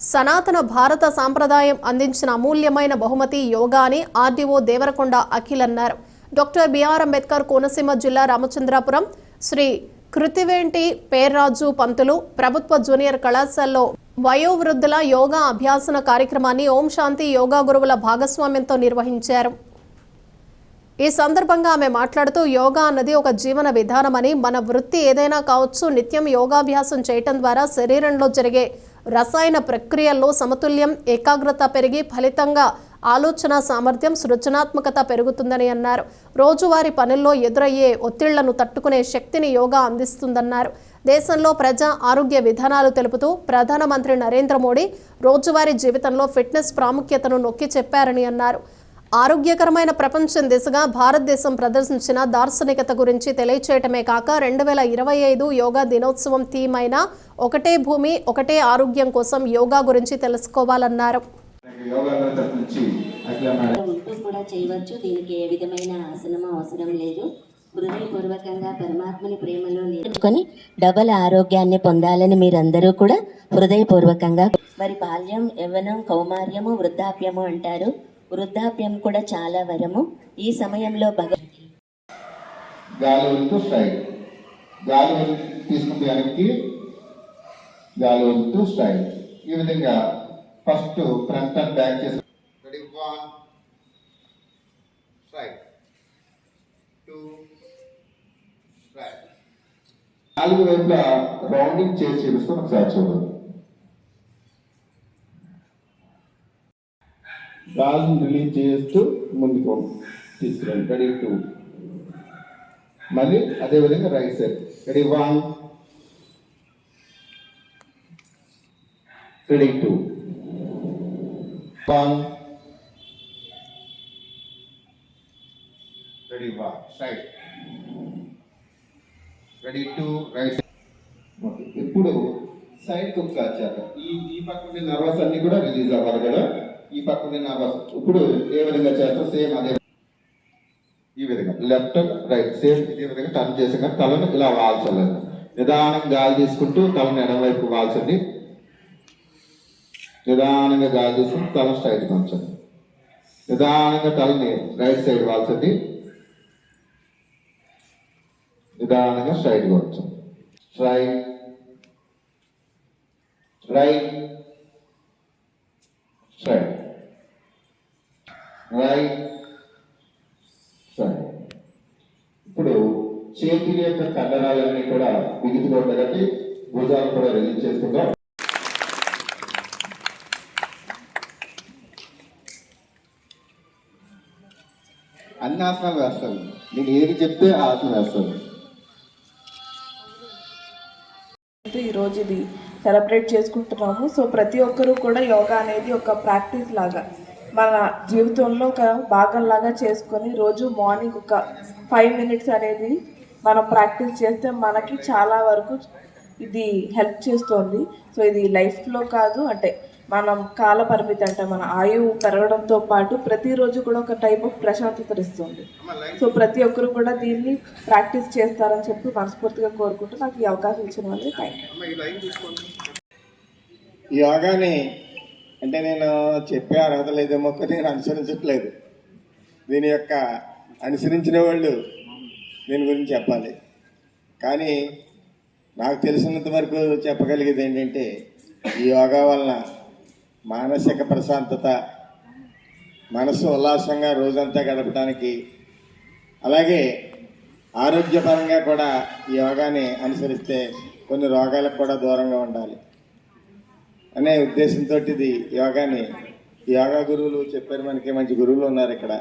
సనాతన భారత సాంప్రదాయం అందించిన అమూల్యమైన బహుమతి యోగా అని ఆర్డీఓ దేవరకొండ అఖిల్ అన్నారు. డాక్టర్ బిఆర్ అంబేద్కర్ కోనసీమ జిల్లా రామచంద్రాపురం శ్రీ కృతివేంటి పేర్రాజు పంతులు ప్రభుత్వ జూనియర్ కళాశాలలో వయోవృద్ధుల యోగా అభ్యాసన కార్యక్రమాన్ని ఓం శాంతి యోగా గురువుల భాగస్వామ్యంతో నిర్వహించారు. ఈ సందర్భంగా ఆమె మాట్లాడుతూ యోగా అన్నది ఒక జీవన విధానమని మన వృత్తి ఏదైనా కావచ్చు నిత్యం యోగాభ్యాసం చేయటం ద్వారా శరీరంలో జరిగే రసాయన ప్రక్రియల్లో సమతుల్యం ఏకాగ్రత పెరిగి ఫలితంగా ఆలోచన సామర్థ్యం సృజనాత్మకత పెరుగుతుందని అన్నారు. రోజువారీ పనుల్లో ఎదురయ్యే ఒత్తిళ్ళను తట్టుకునే శక్తిని యోగా అందిస్తుందన్నారు. దేశంలో ప్రజా ఆరోగ్య విధానాలు తెలుపుతూ ప్రధానమంత్రి నరేంద్ర మోడీ రోజువారీ జీవితంలో ఫిట్నెస్ ప్రాముఖ్యతను నొక్కి చెప్పారని అన్నారు. ఆరోగ్యకరమైన ప్రపంచం దిశగా భారతదేశం ప్రదర్శించిన దార్శనికత గురించి తెలియచేయటమే కాక రెండు వేల ఇరవై ఐదు యోగా దినోత్సవం థీమ్ అయిన ఒకటే భూమి ఒకటే ఆరోగ్యం కోసం యోగా గురించి తెలుసుకోవాలన్నారు. కూడా చేయవచ్చు. దీనికి ఏ విధమైన ఆసనం అవసరం లేదు. హృదయపూర్వకంగా పరమాత్మని ప్రేమలో నేర్చుకొని డబల్ ఆరోగ్యాన్ని పొందాలని మీరందరూ కూడా హృదయపూర్వకంగా మరి బాల్యం యవ్వనం కౌమార్యము వృద్ధాప్యము అంటారు. వృద్ధాప్యం కూడా చాలా వరము. ఈ సమయంలో భగ గాలి వదులుతూ స్ట్రైక్. గాలి తీసుకుంటే వెనక్కి గాలి వదులుతూ స్ట్రైక్. ఈ విధంగా ఫస్ట్ ఫ్రంట్ అండ్ బ్యాక్ చేసి ready one strike two strike నాలుగు వైపులా రౌండింగ్ చేసి చూపిస్తాం ఒకసారి చూడండి. గాలిని రిలీజ్ చేస్తూ ముందుకు తీసుకురండి. రెడీ టూ మళ్ళీ అదే విధంగా right side ready one ready two one ready one right ready two right okay ఇప్పుడు సైడ్ ఒకసారి చేద్దాం ఈ ఈ పక్క నర్వస్ అన్ని కూడా రిలీజ్ అవ్వాలి కదా? ఈ పక్క నా బస్ ఇప్పుడు ఏ విధంగా చేస్తాం సేమ్ అదే. ఈ విధంగా. లెఫ్ట్ రైట్ సేమ్ ఇదే విధంగా టర్న్ చేసాక తలను ఇలా వాల్చలేదు. నిదానంగా గాలి తీసుకుంటూ తలను ఎడమవైపు వాల్చండి. నిదానంగా గాలి తీసుకుని తల స్ట్రైట్గా ఉంచండి. నిదానంగా తలని రైట్ సైడ్ వాల్చండి. నిదానంగా స్ట్రైట్గా ఉంచండి. స్ట్రైట్. రైట్ స్ట్రైట్ రైట్ సరే ఇప్పుడు చేతుల యొక్క కండరాలన్నీ కూడా బిగుతుగా ఉండడానికి భుజాలు కూడా రిలీజ్ చేసుకుందాం అన్ని ఆసనాలు వేస్తాను. నేను ఏది చెప్తే ఆ ఆసనం వేస్తాను. అయితే ఈరోజు ఇది సెలబ్రేట్ చేసుకుంటున్నాము. సో ప్రతి ఒక్కరూ కూడా యోగా అనేది ఒక ప్రాక్టీస్ లాగా మన జీవితంలో ఒక భాగంలాగా చేసుకొని రోజు మార్నింగ్ ఒక ఫైవ్ మినిట్స్ అనేది మనం ప్రాక్టీస్ చేస్తే మనకి చాలా వరకు ఇది హెల్ప్ చేస్తుంది. సో ఇది లైఫ్లో కాదు అంటే మనం కాల పరిమితి అంటే మన ఆయువు పెరగడంతో పాటు ప్రతిరోజు కూడా ఒక టైప్ ఆఫ్ ప్రశాంతత ఇస్తుంది సో ప్రతి ఒక్కరు కూడా దీన్ని ప్రాక్టీస్ చేస్తారని చెప్పి మనస్ఫూర్తిగా కోరుకుంటూ నాకు ఈ అవకాశం ఇచ్చిన వాళ్ళకి థ్యాంక్ యూ యోగాని అంటే నేను చెప్పే అర్హత లేదేమో నేను అనుసరించట్లేదు. దీని యొక్క అనుసరించిన వాళ్ళు దీని గురించి చెప్పాలి. కానీ నాకు తెలిసినంత వరకు చెప్పగలిగేది ఏంటంటే ఈ యోగా వలన మానసిక ప్రశాంతత మనసు ఉల్లాసంగా రోజంతా గడపడానికి అలాగే ఆరోగ్యపరంగా కూడా ఈ యోగాని అనుసరిస్తే కొన్ని రోగాలకు కూడా దూరంగా ఉండాలి. అనే ఉద్దేశంతో ఇది యోగాని. యోగా గురువులు చెప్పారు మనకి మంచి గురువులు ఉన్నారు ఇక్కడ.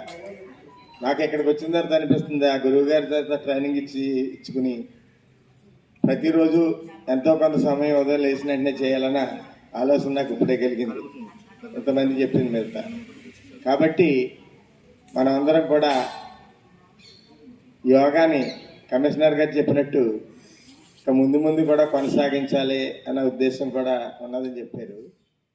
నాకు ఇక్కడికి వచ్చిన తర్వాత అనిపిస్తుంది ఆ గురువు గారి తర్వాత ట్రైనింగ్ ఇచ్చి ఇచ్చుకుని ప్రతిరోజు ఎంతో కొంత సమయం ఉదయం లేచిన వెంటనే చేయాలన్నా ఆలోచన నాకు ఇప్పుడే కలిగింది. కొంతమంది చెప్పింది మిగతా. కాబట్టి మనమందరం కూడా యోగాని కమిషనర్ గారు చెప్పినట్టు ఇక ముందు ముందు కూడా కొనసాగించాలి అన్న ఉద్దేశం కూడా ఉన్నదని చెప్పారు.